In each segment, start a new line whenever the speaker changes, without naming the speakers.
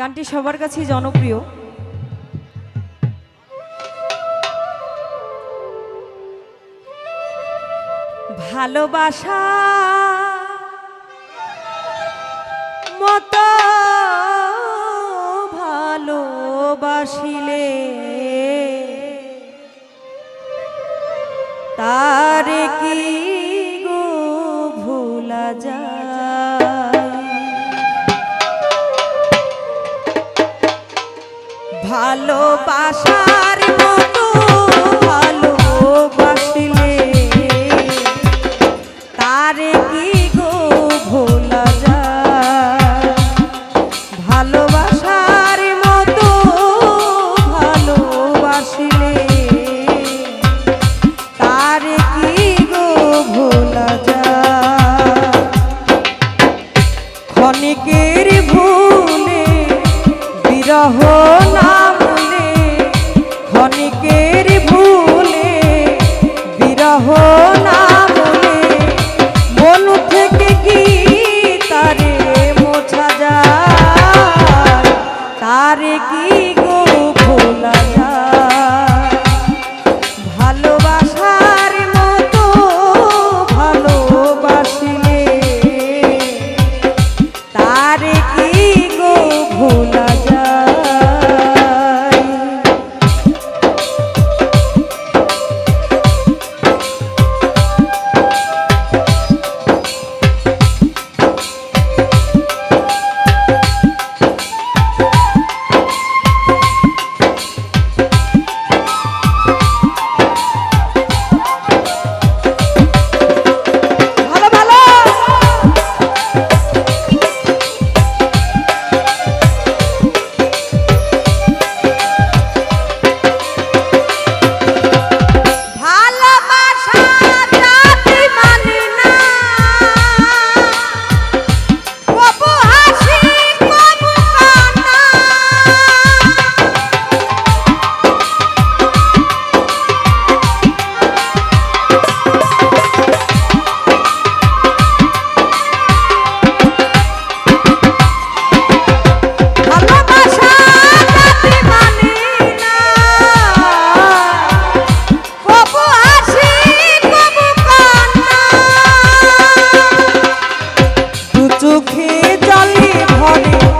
গানটি সবার কাছেই জনপ্রিয়। ভালোবাসা মত ভালোবাসিলে ভালোবাসার মতো ভালোবাসিলে। morning.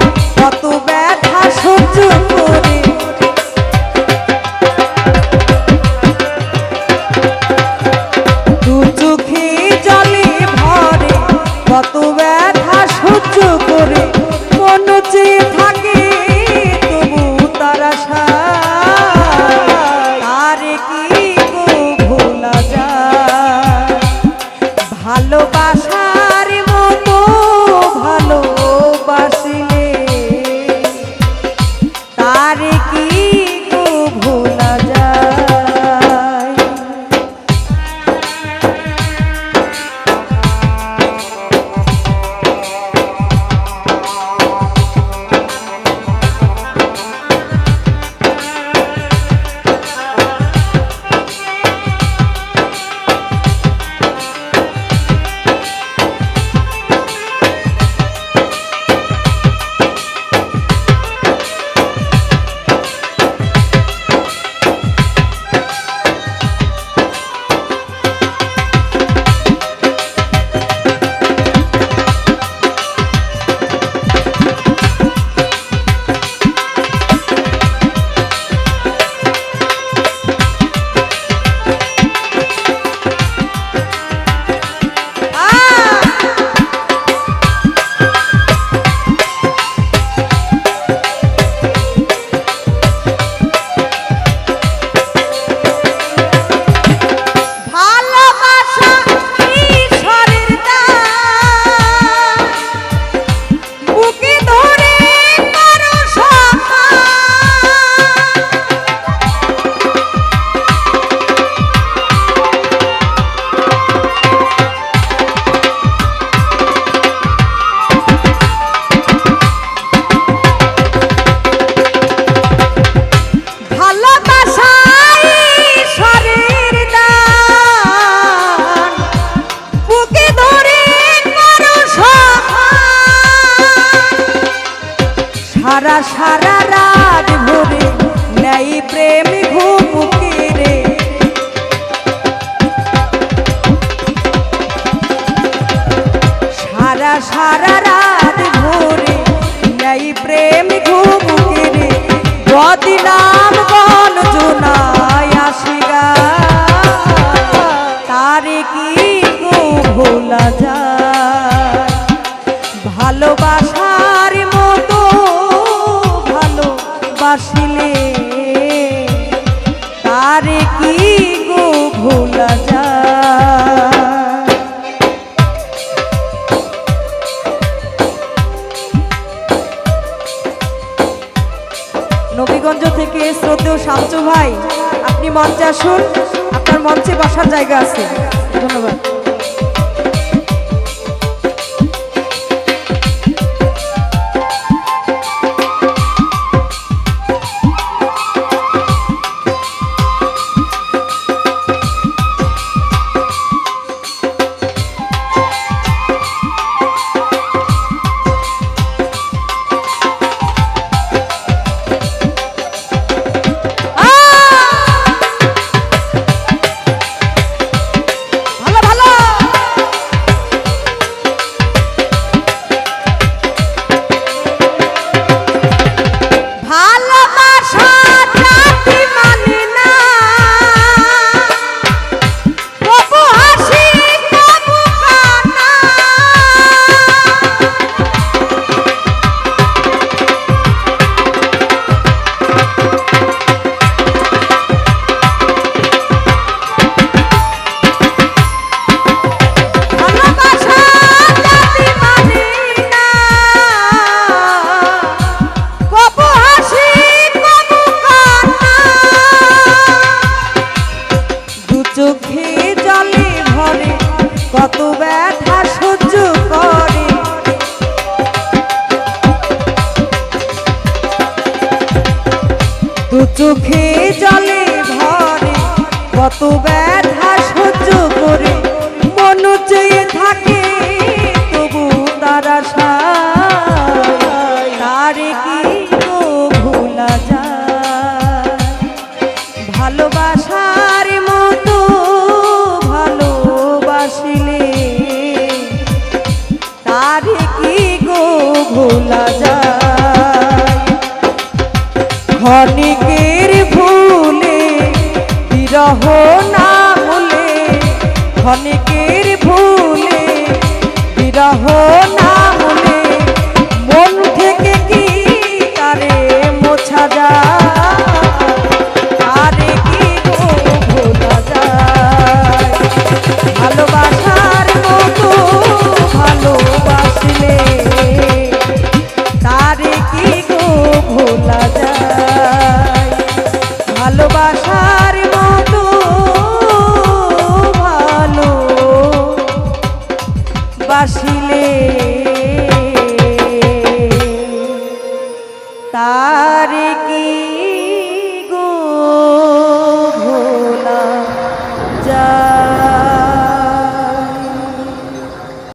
সারা রাত ভরে নেই প্রেম ঘুমুকে রে। সারা সারা রাত ভরে নেই প্রেম ঘুমুকে রে। বদিনাম জোনায় আসিগা। তারে কি যায়? ভালোবাসার নবীগঞ্জ থেকে শ্রদ্ধেয় শামচু ভাই আপনি মঞ্চে আসুন আপনার মঞ্চে বসার জায়গা আছে। ধন্যবাদ। চোখে জলে ভরে কত ব্যথা ক্ষণিকের ভুলে, বিরহ না হলে মন থেকে কি তারে মোছা যায়? আরে কি ভোলা যায়? ভালোবাসার বাসিলে